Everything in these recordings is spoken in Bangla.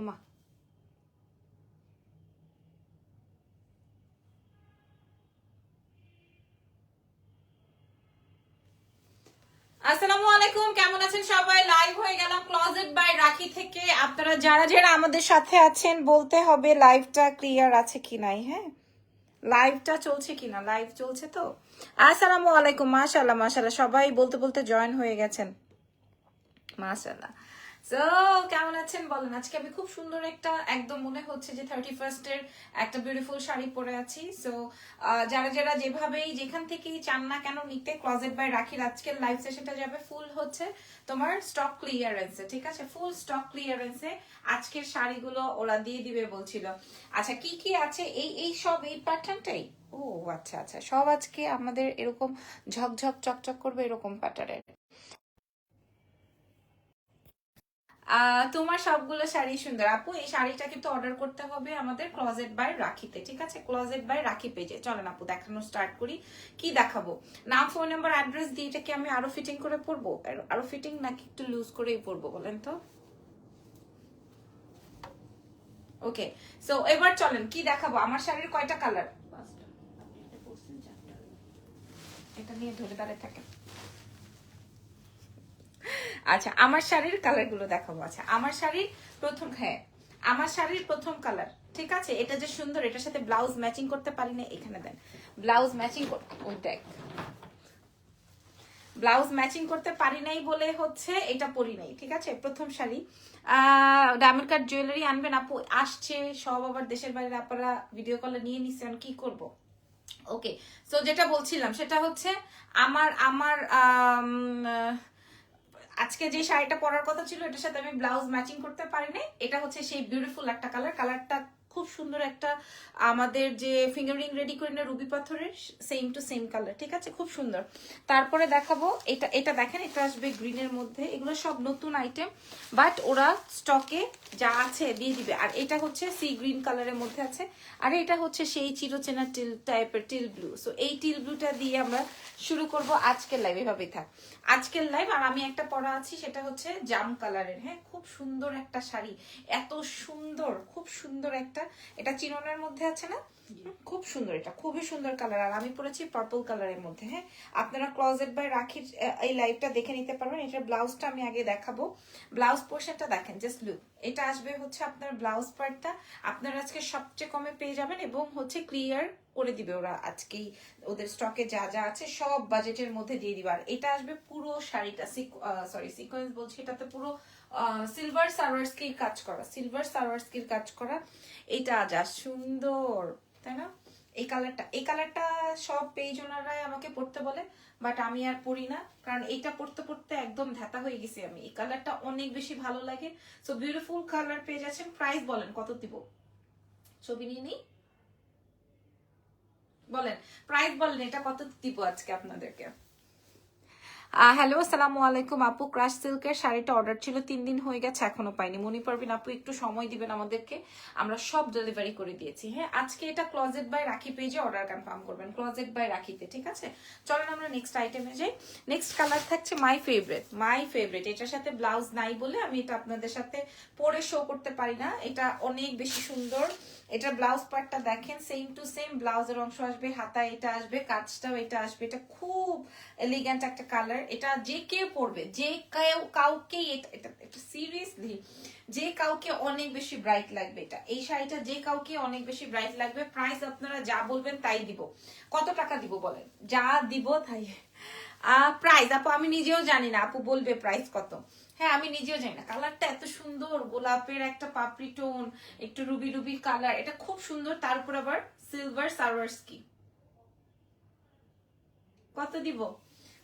ওমা আসসালামু রাখি থেকে। আপনারা যারা যারা আমাদের সাথে আছেন, বলতে হবে ক্লিয়ার আছে কি নাই হ্যাঁ? লাইভটা চলছে কিনা লাইভ চলছে তো? আসসালামু আলাইকুম সবাই বলতে বলতে জয়েন হয়ে গেছেন। মাশাল্লাহ সো কেমন আছেন বলেন? আজকে আমি খুব সুন্দর একটা, একদম মনে হচ্ছে যে থার্টি ফার্স্টের একটা বিউটিফুল শাড়ি পরে আছি। সো যারা যারা যেভাবেই যেখান থেকেই চান না কেন নিতে ক্লোজেট বাই রাখির আজকের লাইভ সেশনটা যাবে ফুল হচ্ছে তোমার স্টক ক্লিয়ারেন্সে ঠিক আছে? ফুল স্টক ক্লিয়ারেন্সে আজকের শাড়িগুলো ওরা দিয়ে দিবে বলছিল। আচ্ছা কি কি আছে? এই এই সব, এই প্যাটার্নটাই ও আচ্ছা আচ্ছা। সব আজকে আমাদের এরকম ঝকঝক, চকচক করবে এরকম প্যাটার্নের তোমার সবগুলো শাড়ি সুন্দর। আপু, এই শাড়িটা কিন্তু অর্ডার করতে হবে আমাদের ক্লোজেট বাই রাখিতে, ঠিক আছে? ক্লোজেট বাই রাখি পেজে চলেন আপু, দেখানো স্টার্ট করি। কি দেখাবো? নাম ফোন নাম্বার অ্যাড্রেস দিয়ে এটা কি আমি আরও ফিটিং করে পরবো? আরও ফিটিং নাকি একটু লুজ করেই পরবো, বলেন তো? ওকে সো এবার চলেন, কি দেখাবো? আমার শাড়ির কয়টা কালার এটা নিয়ে ধরে দাঁড়িয়ে থাকেন। আচ্ছা আমার শাড়ির কালারগুলো দেখাবো। আচ্ছা আমার শাড়ির প্রথম হ্যাঁ আমার শাড়ির প্রথম কালার ঠিক আছে? এটা যে সুন্দর, এটার সাথে ব্লাউজ ম্যাচিং করতে পারি না, এখানে দেন। ব্লাউজ ম্যাচিং ওই দেখ। ব্লাউজ ম্যাচিং করতে পারি নাই বলে হচ্ছে এটা পরি নাই, ঠিক আছে? প্রথম শাড়ি। ডায়মন্ড কাট জুয়েলারি আনবেন আপু, আসছে, সব আবার দেশের বাইরে আপনারা ভিডিও কলে নিয়ে নিছেন, কি করব? ওকে সো যেটা বলছিলাম, সেটা হচ্ছে আমার আমার আজকে যে শাড়িটা পরার কথা ছিল, এটার সাথে আমি ব্লাউজ ম্যাচিং করতে পারিনি। এটা হচ্ছে সেই বিউটিফুল একটা কালার কালারটা খুব সুন্দর একটা আমাদের যে ফিঙ্গারিং রেডি করে না রুবি পাথরের সেম টু সেম কালার ঠিক আছে? খুব সুন্দর। তারপরে দেখাবো, এটা এটা দেখেন, এটা আসবে গ্রিনের মধ্যে। এগুলো সব নতুন আইটেম বাট ওরা স্টকে যা আছে দিয়ে দিবে। আর এটা হচ্ছে সি গ্রিন কালারের মধ্যে আছে। আর এটা হচ্ছে সেই চিরচেনা টিল টাইপের টিল ব্লু সো এই টিল ব্লুটা দিয়ে আমরা শুরু করব আজকের লাইভ এভাবেই থাক। আজকের লাইভ আর আমি একটা পরা আছি, সেটা হচ্ছে জাম কালারের হ্যাঁ খুব সুন্দর একটা শাড়ি। এত সুন্দর, খুব সুন্দর একটা এটা চিননের মধ্যে আছে না? খুব সুন্দর এটা, খুবই সুন্দর কালার। আর আমি পরেছি পার্পল কালারের মধ্যে হ্যাঁ? আপনারা ক্লোজেট বাই রাখির এই লাইভটা দেখে নিতে পারবেন। এটার ব্লাউজটা আমি আগে দেখাবো। ব্লাউজ পোর্শনটা দেখেন জাস্ট লুক এটা আসবে হচ্ছে আপনার ব্লাউজ পার্টটা আপনারা আজকে সবচেয়ে কমে পেয়ে যাবেন এবং হচ্ছে ক্লিয়ার করে দিবে ওরা আজকেই। ওদের স্টকে যা যা আছে সব বাজেটের মধ্যে দিয়ে দিবে। আর এটা আসবে পুরো শাড়িটা সরি সিকোয়েন্স বলছি, এটাতে পুরো সিলভার সার্ভার্সকির কাজ করা সিলভার সার্ভার্সকির কাজ করা, এটা যা সুন্দর, তাই না? এই কালারটা এই কালারটা সব পেজ ওনারাই আমাকে পড়তে বলে বাট আমি আর পড়ি না, কারণ এইটা পড়তে পড়তে একদম ধ্যাতা হয়ে গেছি আমি। এই কালারটা অনেক বেশি ভালো লাগে। সো বিউটিফুল কালার পেয়ে যাচ্ছেন প্রাইস বলেন, কত দিব? ছবি নিয়ে নিই বলেন প্রাইস বলেন, এটা কত দিব আজকে আপনাদেরকে? হ্যালো আসসালামু আলাইকুম আপু, ক্রাশ সিল্কের শাড়িটা অর্ডার ছিল, তিন দিন হয়ে গেছে, এখনও পাইনি। মনি পারবিন আপু, একটু সময় দিবেন আমাদেরকে? আমরা সব ডেলিভারি করে দিয়েছি হ্যাঁ? আজকে এটা ক্লোজেট বাই রাখি পেজে অর্ডার কনফার্ম করবেন ক্লোজেট বাই রাখিতে, ঠিক আছে? চলেন আমরা নেক্সট আইটেমে যাই। নেক্সট কালার থাকছে মাই ফেভারিট মাই ফেভারিট এটার সাথে ব্লাউজ নাই বলে আমি এটা আপনাদের সাথে পরে শো করতে পারি না। এটা অনেক বেশি সুন্দর। এটা ব্লাউজ পার্টটা দেখেন সেম টু সেম ব্লাউজের অংশ আসবে হাতা এটা আসবে, কাজটাও এটা আসবে। এটা খুব এলিগ্যান্ট একটা কালার এটা যে কেউ পরবে যে কেউ, কাউকে এটা সিরিয়াসলি যে কাউকে অনেক বেশি ব্রাইট লাগবে এটা। এই শাড়িটা যে কাউকে অনেক বেশি ব্রাইট লাগবে প্রাইস আপনারা যা বলবেন তাই দিব। কত টাকা দিব বলেন? যা দিব তাই। প্রাইস আপু, আমি নিজেও জানি না, আপু বলবে প্রাইস কত। হ্যাঁ আমি নিজেও জানি না কালারটা এত সুন্দর, গোলাপের একটা পাপড়ি টোন একটু রুবি রুবি কালার এটা খুব সুন্দর তারপর আবার সিলভার সার্ভার্স কি কত দিব?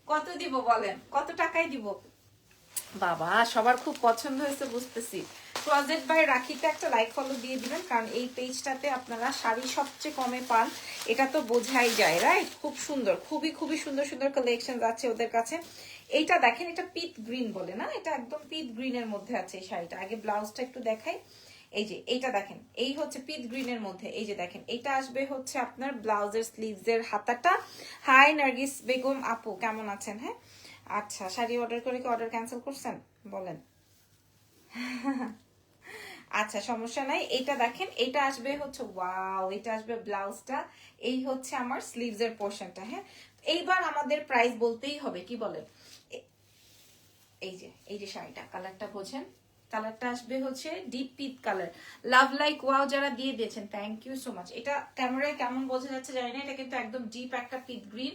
কত দিব বলেন? কত টাকায় দিব? বাবা সবার খুব পছন্দ হয়েছে বুঝতেছি। ক্লোজেট বাই রাখিতে একটা লাইক ফলো দিয়ে দিবেন কারণ এই পেজটাতে আপনারা শাড়ি সবচেয়ে কমে পান। এটা তো বোঝাই যায় রাইট খুব সুন্দর খুবই খুবই সুন্দর সুন্দর কালেকশন আছে ওদের কাছে। এইটা দেখেন এটা পিত গ্রিন বলে না? এটা একদম পিত গ্রিনের মধ্যে আছে এই শাড়িটা। আগে ব্লাউজটা একটু দেখাই। এই যে, এইটা দেখেন। এই হচ্ছে পিত গ্রিনের মধ্যে। এই যে দেখেন এটা আসবে হচ্ছে আপনার ব্লাউজের স্লিভস এর হাতাটা। হাই নার্গিস বেগম আপু, কেমন আছেন? হ্যাঁ? আচ্ছা শাড়ি অর্ডার করে কি অর্ডার ক্যান্সেল করছেন? বলেন। আচ্ছা সমস্যা নাই। এটা দেখেন এটা আসবে হচ্ছে, ওয়াও এটা আসবে ব্লাউজটা। এই হচ্ছে আমার স্লিভস এর পোর্শনটা হ্যাঁ? এইবার আমাদের প্রাইস বলতেই হবে, কি বলেন? এই যে এই যে শাড়িটা, কালারটা বোঝেন। কালারটা আসবে হচ্ছে deep peat colour love like wow যারা দিয়ে দিয়েছেন থ্যাংক ইউ সো মাচ এটা ক্যামেরায় কেমন বোঝা যাচ্ছে জানি না এটা কিন্তু একদম ডিপ একটা পিট গ্রিন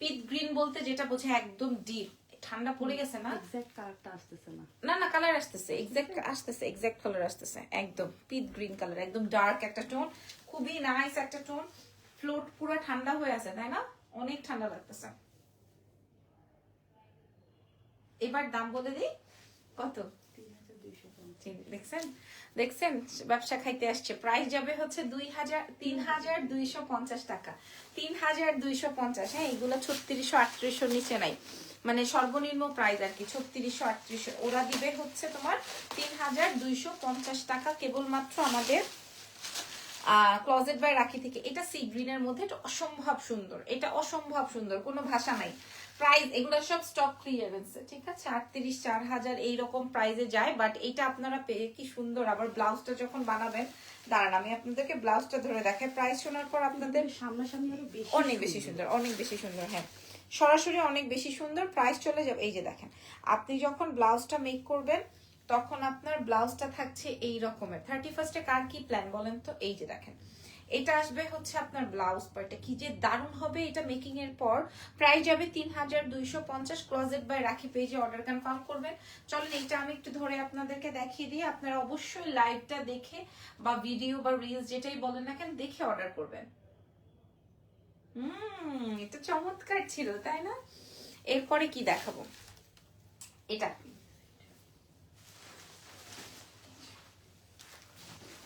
পিট গ্রিন বলতে যেটা বোঝে একদম ডিপ ঠান্ডা পড়ে গেছে না? এক্সাক্ট কালারটা আসতেছে না। না না কালার আসতেছে এক্সাক্ট আসতেছে এক্সাক্ট কালার আসতেছে একদম পিট গ্রিন কালার একদম ডার্ক একটা টোন খুবই নাইস একটা টোন ফ্লোট পুরো ঠান্ডা হয়ে আছে তাই না? অনেক ঠান্ডা লাগতেছে। এবার দাম বলে দিই কত? দেখছেন? দেখছেন? ব্যবসা খাইতে আসছে। প্রাইস যাবে হচ্ছে দুই হাজার, তিন হাজার দুইশো পঞ্চাশ টাকা। তিন হাজার দুইশো পঞ্চাশ হ্যাঁ এগুলো ছত্রিশশো আটত্রিশশো নিচে নাই। মানে সর্বনিম্ন প্রাইস আর কি, ছত্রিশশো, আটত্রিশশো। ওরা দিবে হচ্ছে তোমার তিন হাজার দুইশো পঞ্চাশ টাকা কেবলমাত্র আমাদের ক্লজেট বাই রাখি থেকে। এটা সি গ্রিনের মধ্যে, এটা অসম্ভব সুন্দর। এটা অসম্ভব সুন্দর, কোনো ভাষা নাই। প্রাইস এগুলো সব স্টক ক্লিয়ারেন্স ঠিক আছে? আটত্রিশ চার হাজার এইরকম প্রাইসে যায় বাট এটা আপনারা পেয়ে কি সুন্দর। আবার ব্লাউজটা যখন বানাবেন দাঁড়ান আমি আপনাদেরকে ব্লাউজটা ধরে দেখাই। প্রাইস শোনার পর আপনাদের সামনাসামনি অনেক বেশি সুন্দর। অনেক বেশি সুন্দর হ্যাঁ। সরাসরি অনেক বেশি সুন্দর প্রাইস চলে যাবে। এই যে দেখেন আপনি যখন ব্লাউজটা মেক করবেন তখন আপনার ব্লাউজটা থাকছে এই রকমের থার্টি ফার্স্টে কার কি প্ল্যান বলেন তো? এই যে দেখেন। এটা আসবে হচ্ছে আপনার ব্লাউজ পার্টে কি যে দারুণ হবে এটা মেকিং এর পর। প্রাইস যাবে তিন হাজার দুইশো পঞ্চাশ। ক্লোজেট বাই রাখি পেজে অর্ডার কনফার্ম করবেন। চলেন এটা আমি একটু ধরে আপনাদেরকে দেখিয়ে দিই। আপনারা অবশ্যই লাইভটা দেখে বা ভিডিও বা রিলস যেটাই বলেন না কেন, দেখে অর্ডার করবেন। হুম, এটা চমৎকার ছিল, তাই না? এরপরে কি দেখাবো? এটা।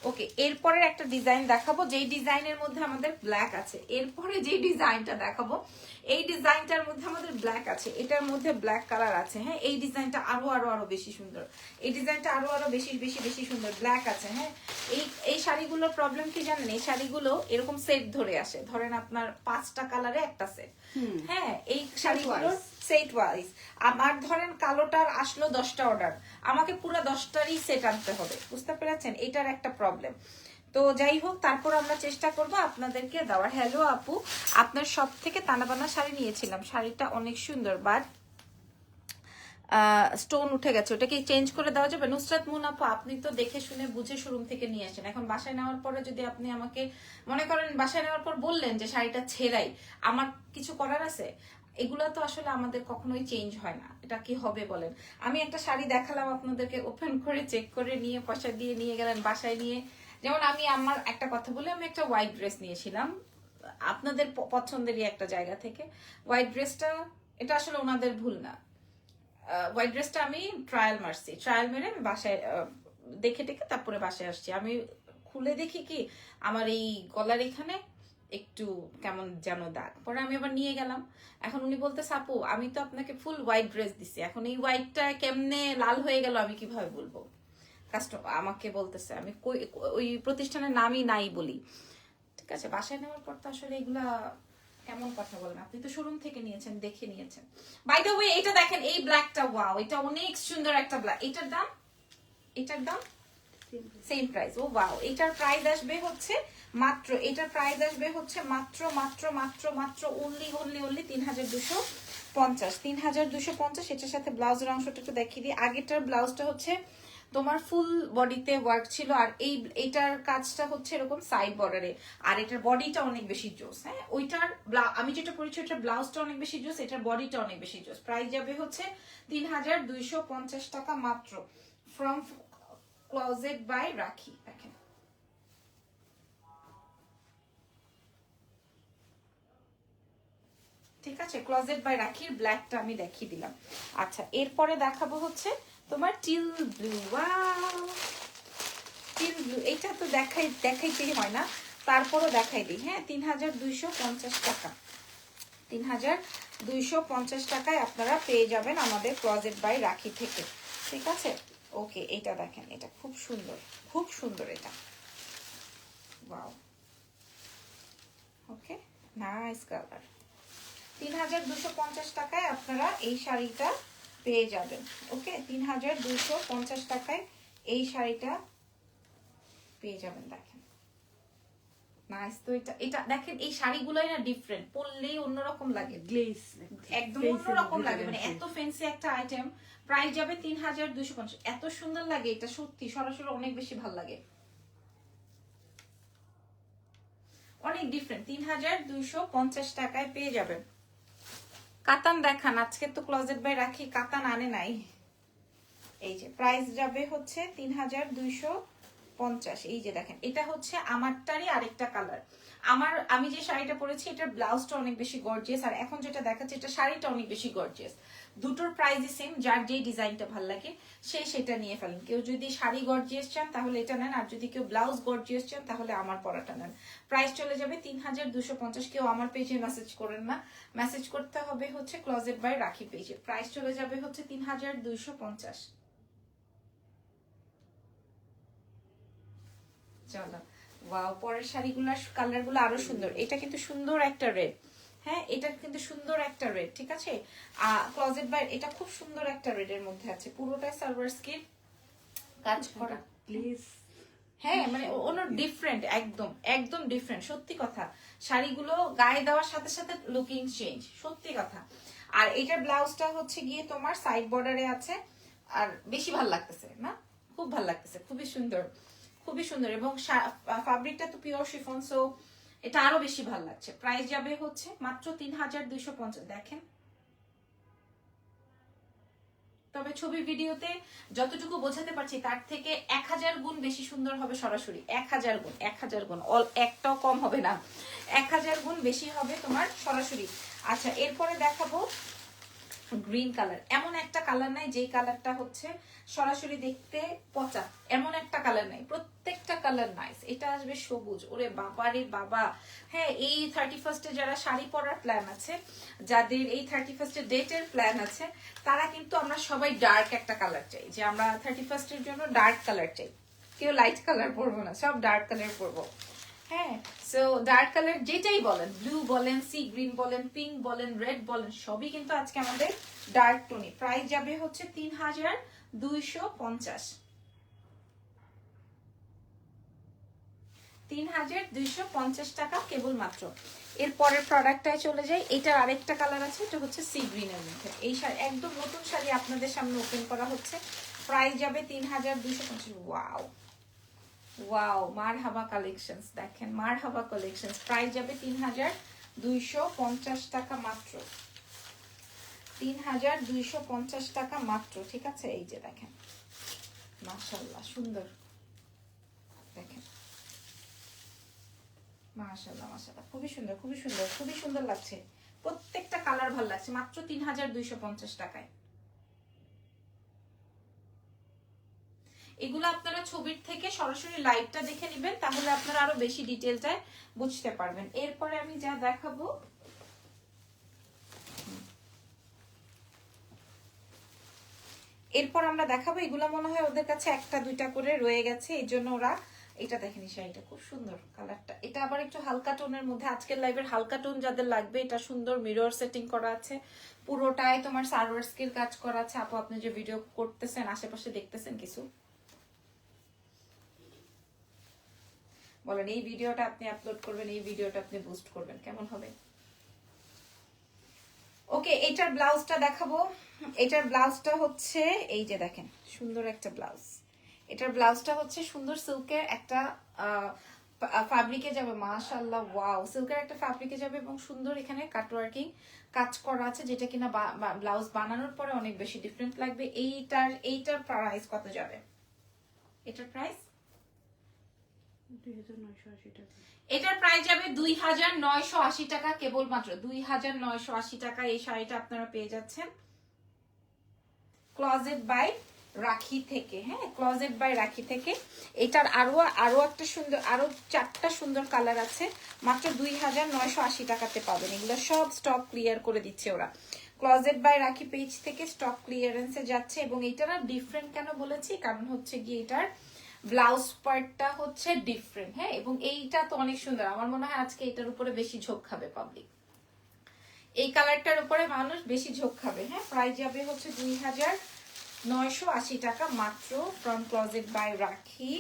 ওকে এরপরে একটা ডিজাইন দেখাবো যেই ডিজাইনের মধ্যে আমাদের ব্ল্যাক আছে। এরপরে যে ডিজাইনটা দেখাবো এই ডিজাইনটার মধ্যে আমাদের ব্ল্যাক আছে। এটার মধ্যে ব্ল্যাক কালার আছে হ্যাঁ? এই ডিজাইনটা আরও আরও আরও বেশি সুন্দর। এই ডিজাইনটা আরও আরও বেশি বেশি বেশি সুন্দর। ব্ল্যাক আছে হ্যাঁ? এই এই শাড়িগুলোর প্রবলেম কি জানেন? এই শাড়িগুলো এরকম সেট ধরে আসে। ধরেন আপনার পাঁচটা কালারে একটা সেট হ্যাঁ? এই শাড়িগুলো সেট ওয়াইজ আমার ধরেন কালোটার আসলো দশটা অর্ডার আমাকে পুরো দশটারই সেট আনতে হবে, বুঝতে পেরেছেন? এটার একটা প্রবলেম তো যাই হোক, তারপর আমরা চেষ্টা করব আপনাদেরকে দেওয়ার। হ্যালো আপু, আপনার সব থেকে তানাবানা শাড়ি নিয়েছিলাম। শাড়িটা অনেক সুন্দর বাট স্টোন উঠে গেছে। ওটাকে চেঞ্জ করে দেওয়া যাবে? নুসরাত মুন আপু, আপনি তো দেখে শুনে বুঝে শোরুম থেকে নিয়ে আসেন। এখন বাসায় নেওয়ার পরে যদি আপনি আমাকে মনে করেন বাসায় নেওয়ার পর বললেন যে শাড়িটা ছেড়াই, আমার কিছু করার আছে? এগুলো তো আসলে আমাদের কখনোই চেঞ্জ হয় না। এটা কি হবে বলেন? আমি একটা শাড়ি দেখালাম আপনাদেরকে ওপেন করে চেক করে নিয়ে, পয়সা দিয়ে নিয়ে গেলেন বাসায় নিয়ে। যেমন আমি আমার একটা কথা বলে আমি একটা হোয়াইট ড্রেস নিয়েছিলাম। আপনাদের পছন্দেরই একটা জায়গা থেকে। হোয়াইট ড্রেসটা এটা আসলে ওনাদের ভুল না। হোয়াইট ড্রেসটা আমি ট্রায়াল মারছি। ট্রায়াল মেরে আমি বাসায় দেখে টেকে তারপরে বাসায় আসছি। আমি খুলে দেখি কি, আমার এই গলার এখানে একটু কেমন যেন দাগ। পরে আমি আবার নিয়ে গেলাম। এখন উনি বলতে সাপু আমি তো আপনাকে ফুল হোয়াইট ড্রেস দিছি। এখন এই হোয়াইটটা কেমনে লাল হয়ে গেল আমি কীভাবে বলব? কাস্টমার আমাকে বলতেছে, আমি ওই প্রতিষ্ঠানের নামই নাই বলি। ঠিক আছে, বাসায় নেওয়ার পর তো আসলে এগুলা কেমন কথা বলেন? আপনি তো শোরুম থেকে নিয়েছেন, দেখে নিয়েছেন। বাই দ্য ওয়ে এটা দেখেন, এই ব্ল্যাকটা ওয়াও এটা অনেক সুন্দর একটা ব্ল্যাক এটার দাম? এটার দাম? সেম প্রাইস ও ওয়াও এটার প্রাইস আসবে হচ্ছে মাত্র, এটার প্রাইস আসবে হচ্ছে মাত্র মাত্র মাত্র মাত্র অনলি অনলি অনলি তিন হাজার দুশো পঞ্চাশ। তিন হাজার দুশো পঞ্চাশ, এটার সাথে ব্লাউজের অংশটা একটু দেখিয়ে দিই। আগেরটার ব্লাউজটা হচ্ছে তোমার ফুল বডিতে ওয়ার্ক ছিল আর এই, এটার কাজটা হচ্ছে এরকম সাইড বর্ডারে আর এটার বডিটা অনেক বেশি জোস হ্যাঁ? ওইটার আমি যেটা করেছি ওটার ব্লাউজটা অনেক বেশি জোস, এটার বডিটা অনেক বেশি জোস। প্রাইস যাবে হচ্ছে তিন হাজার দুইশো পঞ্চাশ টাকা মাত্র। ফ্রম ক্লোজেট বাই রাখি দেখেন ঠিক আছে ক্লোজেট বাই রাখির ব্ল্যাকটা আমি দেখিয়ে দিলাম। আচ্ছা এরপরে দেখাবো হচ্ছে তোমার টিল ব্লু টিল ব্লু এটা তো দেখাই, দেখাইতেই হয় না। তারপরও দেখাই দিই হ্যাঁ তিন হাজার দুইশো পঞ্চাশ টাকা। তিন হাজার দুইশো পঞ্চাশ টাকায় আপনারা পেয়ে যাবেন আমাদের ক্লজেট বাই রাখি থেকে। ঠিক আছে? ওকে, এটা দেখেন, এটা খুব সুন্দর খুব সুন্দর এটা। ওয়াও। Okay, nice colour. তিন হাজার দুশো পঞ্চাশ টাকায় আপনারা এই শাড়িটা পেয়ে যাবেন। ওকে তিন হাজার দুশো পঞ্চাশ টাকায় এই শাড়িটা পেয়ে যাবেন, দেখেন। নাইস তো এটা এটা দেখেন এই শাড়িগুলোই না ডিফারেন্ট পরলেই অন্যরকম লাগে। গ্লেজ একদম অন্যরকম লাগে। মানে এত ফ্যান্সি একটা আইটেম প্রাইস যাবে তিন হাজার দুইশো পঞ্চাশ। এত সুন্দর লাগে এটা সত্যি। সরাসরি অনেক বেশি ভালো লাগে। অনেক ডিফারেন্ট তিন হাজার দুইশো পঞ্চাশ টাকায় পেয়ে যাবেন। কাতান দেখান। আজকে তো ক্লোজেট বাই রাখি কাতান আনে নাই। এই যে প্রাইস যাবে হচ্ছে তিন হাজার দুইশো পঞ্চাশ, এই যে দেখেন, এটা হচ্ছে আমারটারই আরেকটা কালার আমার, আমি যে শাড়িটা পরেছি, এটার ব্লাউজটা অনেক বেশি গর্জিয়াস আর এখন যেটা দেখাচ্ছে, এটা শাড়িটা অনেক বেশি গর্জিয়াস দুটোর প্রাইসই সেম যার যেই ডিজাইনটা ভালো লাগে, সে সেটা নিয়ে ফেলেন। কেউ যদি শাড়ি গর্জিয়াস চান, তাহলে এটা নেন, আর যদি কেউ ব্লাউজ গর্জিয়াস চান, তাহলে আমার পরাটা নেন। প্রাইস চলে যাবে তিন হাজার দুশো পঞ্চাশ, কেউ আমার পেজে মেসেজ করেন না। মেসেজ করতে হবে হচ্ছে ক্লোজেট বাই রাখি পেজে প্রাইস চলে যাবে হচ্ছে তিন হাজার দুইশো পঞ্চাশ। চলো ওয়াও পরের শাড়িগুলোর কালারগুলো আরও সুন্দর। এটা কিন্তু সুন্দর একটা রেড হ্যাঁ এটা কিন্তু সুন্দর একটা রেড ঠিক আছে? ক্লোজেট বাই এটা খুব সুন্দর একটা রেড এর মধ্যে আছে। পুরোটাই সার্ভার স্কিন কাজ করা। গ্লেজ হ্যাঁ মানে ওনার ডিফারেন্ট একদম একদম ডিফারেন্ট সত্যি কথা। শাড়িগুলো গায়ে দেওয়ার সাথে সাথে লুকিং চেঞ্জ সত্যি কথা। আর এটার ব্লাউজটা হচ্ছে গিয়ে তোমার সাইড বর্ডারে আছে। আর বেশি ভালো লাগতেছে না? খুব ভালো লাগতেছে খুবই সুন্দর। খুবই সুন্দর এবং ফ্যাব্রিকটা তো পিওর শিফন সো এটা আরও বেশি ভালো লাগছে। প্রাইস যাবে হচ্ছে মাত্র তিন হাজার দুইশো পঞ্চাশ, দেখেন। তবে ছবি ভিডিওতে যতটুকু বোঝাতে পারছি, তার থেকে এক হাজার গুণ বেশি সুন্দর হবে সরাসরি। এক হাজার গুণ, এক হাজার গুণ, অল একটাও কম হবে না। এক হাজার গুণ বেশি হবে তোমার সরাসরি। আচ্ছা এরপরে দেখাবো গ্রিন কালার এমন একটা কালার নাই যেই কালারটা হচ্ছে সরাসরি দেখতে পচা। এমন একটা কালার নাই। প্রত্যেকটা কালার নাইস এটা আসবে সবুজ। ওরে বাবা রে বাবা। হ্যাঁ এই থার্টি ফার্স্টে যারা শাড়ি পরার প্ল্যান আছে, যাদের এই থার্টি ফার্স্টে ডেটের প্ল্যান আছে, তারা কিন্তু আমরা সবাই ডার্ক একটা কালার চাই। যে আমরা থার্টি ফার্স্টের জন্য ডার্ক কালার চাই। কেউ লাইট কালার পরবো না, সব ডার্ক কালার পরবো। হ্যাঁ সো ডার্ক কালার যেটাই বলেন ব্লু বলেন সি গ্রিন বলেন পিঙ্ক বলেন রেড বলেন, সবই কিন্তু আজকে আমাদের ডার্ক যাবে হচ্ছে তিন হাজার দুইশো পঞ্চাশ। তিন হাজার দুইশো পঞ্চাশ টাকা কেবলমাত্র এর পরের প্রোডাক্টটায় চলে যাই। এটার আরেকটা কালার আছে, এটা হচ্ছে সি গ্রিনের মধ্যে। এই শাড়ি, একদম নতুন শাড়ি আপনাদের সামনে ওপেন করা হচ্ছে। প্রাইস যাবে তিন হাজার দুইশো পঞ্চাশ। ওয়াও ওয়াও মার হাবা কালেকশনস দেখেন মার হাবা কালেকশনস প্রাইস যাবে তিন হাজার দুইশো পঞ্চাশ টাকা মাত্র। তিন হাজার দুইশো পঞ্চাশ টাকা মাত্র, ঠিক আছে? এই যে দেখেন মাশাল্লাহ সুন্দর। দেখেন মাশাল্লাহ মাশাল্লাহ খুবই সুন্দর খুবই সুন্দর খুবই সুন্দর লাগছে। প্রত্যেকটা কালার ভালো লাগছে, মাত্র তিন হাজার দুইশো পঞ্চাশ টাকায়। এগুলো আপনারা ছবির থেকে সরাসরি লাইভটা দেখে নেবেন, তাহলে আপনারা আরও বেশি ডিটেলটায় বুঝতে পারবেন। এরপরে আমি যা দেখাবো, এরপর আমরা দেখাবো, এগুলো মনে হয় ওদের কাছে একটা, দুইটা করে রয়ে গেছে, এই জন্য ওরা এটা দেখেন শাড়িটা খুব সুন্দর কালারটা এটা আবার একটু হালকা টোনের মধ্যে, আজকের লাইভের হালকা টোন যাদের লাগবে, এটা সুন্দর মিরর সেটিং করা আছে। পুরোটায় তোমার সার্ভার স্কিল কাজ করা আছে। আপু, আপনি যে ভিডিও করতেছেন, আশেপাশে দেখতেছেন কিছু? বলেন, এই ভিডিওটা আপনি আপলোড করবেন, এই ভিডিওটা আপনি বুস্ট করবেন, কেমন হবে? ওকে, এটার ব্লাউজটা দেখাবো। এটার ব্লাউজটা হচ্ছে, এই যে দেখেন, সুন্দর একটা ব্লাউজ এটার ব্লাউজটা হচ্ছে সুন্দর সিল্কের একটা ফ্যাব্রিকে যাবে মাশাল্লাহ ওয়াও সিল্কের একটা ফ্যাব্রিকে যাবে এবং সুন্দর এখানে কাটওয়ার্কিং কাজ করা আছে, যেটা কিনা ব্লাউজ বানানোর পরে অনেক বেশি ডিফারেন্ট লাগবে। এইটার এইটার প্রাইস কত যাবে? এটার প্রাইস দুই হাজার নয়শো আশি টাকা এটার প্রাইস যাবে দুই হাজার নয়শো আশি টাকা, কেবলমাত্র দুই হাজার নয়শো আশি টাকা। এই শাড়িটা আপনারা পেয়ে যাচ্ছেন ক্লজেট বাই রাখি থেকে হ্যাঁ? ক্লজেট বাই রাখি থেকে। এটার আরও আরও একটা সুন্দর আরও চারটা সুন্দর কালার আছে। মাত্র দুই হাজার নয়শো আশি টাকাতে পাবেন। এগুলো সব স্টক ক্লিয়ার করে দিচ্ছে ওরা। ক্লজেট বাই রাখি পেজ থেকে স্টক ক্লিয়ারেন্সে যাচ্ছে এবং এটা না ডিফারেন্ট কেন বলেছি? কারণ হচ্ছে গিয়ে এটার ব্লাউজ পার্টটা হচ্ছে ডিফারেন্ট হ্যাঁ? এবং এইটা তো অনেক সুন্দর। আমার মনে হয় আজকে এটার উপরে বেশি ঝোঁক খাবে পাবলিক এই কালারটার উপরে মানুষ বেশি ঝোঁক খাবে হ্যাঁ? প্রাইস যাবে হচ্ছে দুই হাজার নয়শো আশি টাকা মাত্র ফ্রম ক্লজেট বাই রাখি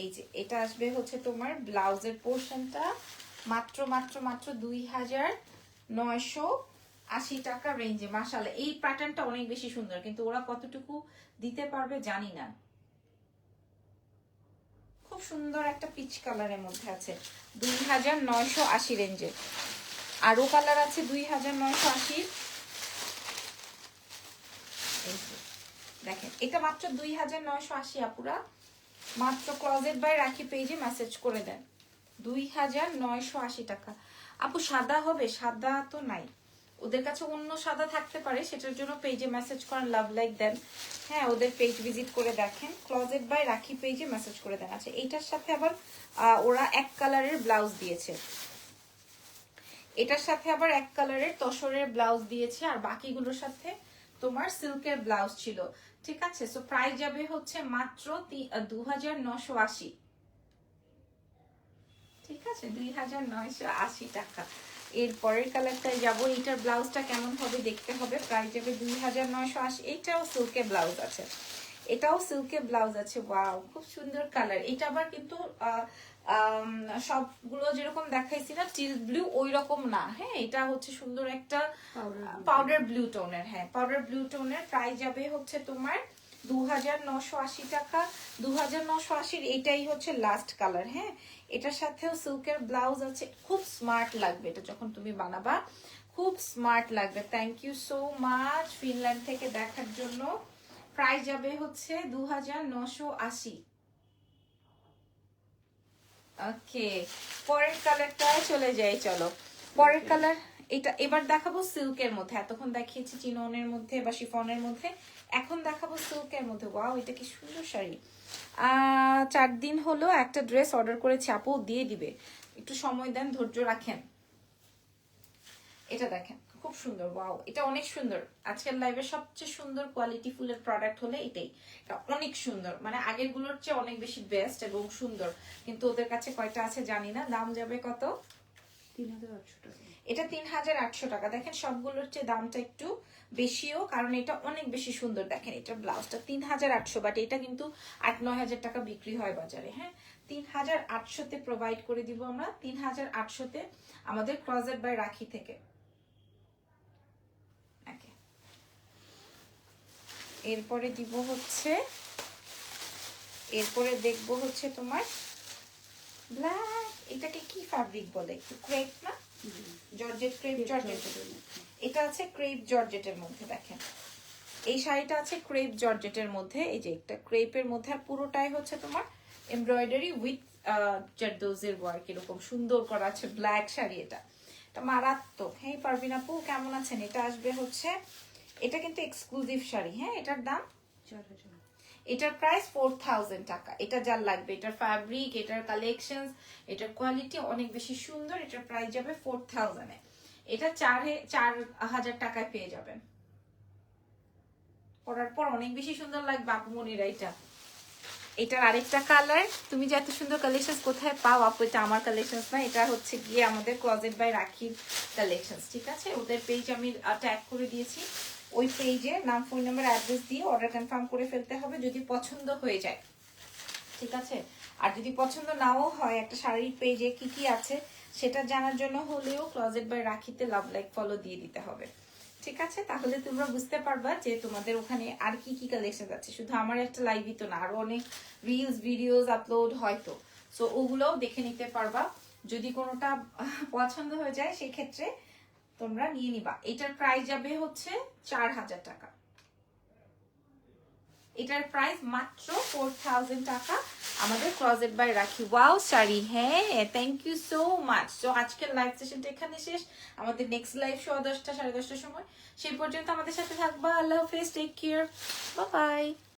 এই যে, এটা আসবে হচ্ছে তোমার ব্লাউজের পোর্শনটা মাত্র মাত্র মাত্র দুই হাজার নয়শো আশি টাকা রেঞ্জে মাসালে এই প্যাটার্নটা অনেক বেশি সুন্দর, কিন্তু ওরা কতটুকু দিতে পারবে জানি না। খুব সুন্দর একটা পিচ কালারের মধ্যে আছে। দুই হাজার নয়শো আশি রেঞ্জে আরও কালার আছে দুই হাজার নয়শো আশি। দেখেন, এটা মাত্র দুই হাজার নয়শো আশি আপুরা। মাত্র ক্লজেট বাই রাখি পেজে মেসেজ করে দেন। দুই হাজার নয়শো আশি টাকা। আপু, সাদা হবে, সাদা তো নাই। ওদের কাছে অন্য সাদা থাকতে পারে, সেটার জন্য পেজে মেসেজ করেন লাভ লাইক দেন হ্যাঁ ওদের পেজ ভিজিট করে দেখেন। ক্লজেট বাই রাখি পেজে মেসেজ করে দেন। আচ্ছা এইটার সাথে আবার ওরা এক কালারের ব্লাউজ দিয়েছে। এটার সাথে আবার এক কালারের তসরের ব্লাউজ দিয়েছে, আর বাকিগুলোর সাথে তোমার সিল্কের ব্লাউজ ছিল। ঠিক আছে? সো প্রাইস যাবে হচ্ছে মাত্র দু হাজার নশো আশি। ঠিক আছে? দুই হাজার নয়শো আশি টাকা। এর পরের কালারটায় যাব। এইটার ব্লাউজটা কেমন হবে দেখতে হবে। প্রাইস যাবে দুই হাজার নয়শো আশি। এইটাও সিল্কে ব্লাউজ আছে। এটাও সিল্কে ব্লাউজ আছে। ওয়াও খুব সুন্দর কালার এটা আবার কিন্তু সবগুলো যেরকম দেখাইছি না চিল ব্লু ওই রকম না। হ্যাঁ এটা হচ্ছে সুন্দর একটা পাউডার ব্লু টোনের হ্যাঁ পাউডার ব্লু টোনের প্রাইস যাবে হচ্ছে তোমার হ্যাঁ? খুব স্মার্ট লাগবে এটা যখন তুমি বানাবা। খুব স্মার্ট লাগবে। Thank you so much Finland থেকে দেখার জন্য। প্রাইস যাবে হচ্ছে দু ওকে পরের কালারটায় চলে যাই, চলো। পরের কালার এটা এবার দেখাবো সিল্কের মধ্যে। এতক্ষণ দেখিয়েছি চিননের মধ্যে বা শিফনের মধ্যে। এখন দেখাবো সিল্কের মধ্যে। ওয়াও এটা কি সুন্দর শাড়ি। চার দিন হলো একটা ড্রেস অর্ডার করেছি আপু দিয়ে দিবে। একটু সময় দেন ধৈর্য রাখেন। এটা দেখেন খুব সুন্দর ওয়াও এটা অনেক সুন্দর। আজকের লাইভে সবচেয়ে সুন্দর কোয়ালিটি ফুলের প্রোডাক্ট হলে এটাই। এটা অনেক সুন্দর মানে আগেরগুলোর চেয়ে অনেক বেশি বেস্ট এবং সুন্দর। কিন্তু ওদের কাছে কয়টা আছে জানি না দাম যাবে কত? তিন হাজার আটশো টাকা। এটা তিন হাজার আটশো টাকা। দেখেন সবগুলোর চেয়ে দামটা একটু বেশিও কারণ এটা অনেক বেশি সুন্দর। দেখেন এটা ব্লাউজটা তিন হাজার আটশো বাট এটা কিন্তু আট নয় হাজার টাকা বিক্রি হয় বাজারে হ্যাঁ? তিন হাজার আটশোতে প্রোভাইড করে দিব আমরা তিন হাজার আটশোতে আমাদের ক্লজেট বাই রাখি থেকে। এরপরে দিব হচ্ছে এরপরে দেখব হচ্ছে তোমার ব্ল্যাক এটাকে কি ফ্যাব্রিক বলে? একটু ক্রেপ না? জর্জেট ক্রেপ জর্জেট এটা আছে ক্রেপ জর্জেটের মধ্যে, দেখেন। এই শাড়িটা আছে ক্রেপ জর্জেটের মধ্যে, এই যে একটা ক্রেপের মধ্যে, আর পুরোটাই হচ্ছে তোমার এমব্রয়ডারি উইথ জারদোজের ওয়ার্ক এরকম সুন্দর করা আছে ব্ল্যাক শাড়ি এটা। এটা মারাত্মক। হ্যাঁ পারবিন আপু, কেমন আছেন? এটা আসবে হচ্ছে, এটা কিন্তু এক্সক্লুসিভ শাড়ি হ্যাঁ? এটার দাম? এটার প্রাইস ফোর থাউজেন্ড টাকা। এটা যার লাগবে, এটার ফ্যাব্রিক এটার কালেকশন এটার কোয়ালিটি অনেক বেশি সুন্দর, এটার প্রাইস যাবে ফোর থাউজেন্ডে এটা চারে, চার হাজার টাকায় পেয়ে যাবেন। পরার পর অনেক বেশি সুন্দর লাগবে আপুমনিরা এটা। এটার আরেকটা কালার তুমি যে এত সুন্দর কালেকশন কোথায় পাও, আপু? এটা আমার কালেকশন না, এটা হচ্ছে গিয়ে আমাদের ক্লজেট বাই রাখির কালেকশন ঠিক আছে? ওদের পেজ আমি ট্যাগ করে দিয়েছি। ওই পেজে নাম ফোন নাম্বার অ্যাড্রেস দিয়ে অর্ডার কনফার্ম করে ফেলতে হবে, যদি পছন্দ হয়ে যায়। ঠিক আছে? আর যদি পছন্দ নাও হয়, একটা শাড়ির পেজে কি কি আছে সেটা জানার জন্য হলেও ক্লোজেট বাই রাখিতে লাভ লাইক ফলো দিয়ে দিতে হবে। ঠিক আছে? তাহলে তোমরা বুঝতে পারবা যে তোমাদের ওখানে আর কি কি কালেকশন আছে। শুধু আমার একটা লাইভই তো না, আরও অনেক রিলস ভিডিওস আপলোড হয়তো সো ওগুলোও দেখে নিতে পারবা। যদি কোনোটা পছন্দ হয়ে যায়, সেক্ষেত্রে তোমরা নিয়ে নিবা। এটার প্রাইস যাবে হচ্ছে চার হাজার টাকা। এটার প্রাইস মাত্র ফোর থাউজেন্ড টাকা। আমাদের closet by Rakhi. Wow sari হ্যাঁ thank you so much so আজকের লাইভ সেশনটা এখানে শেষ। আমাদের নেক্সট লাইভ শো দশটা, সাড়ে দশটার সময়। সেই পর্যন্ত আমাদের সাথে থাকবা। আল্লাহ হাফেজ টেক কেয়ার বাই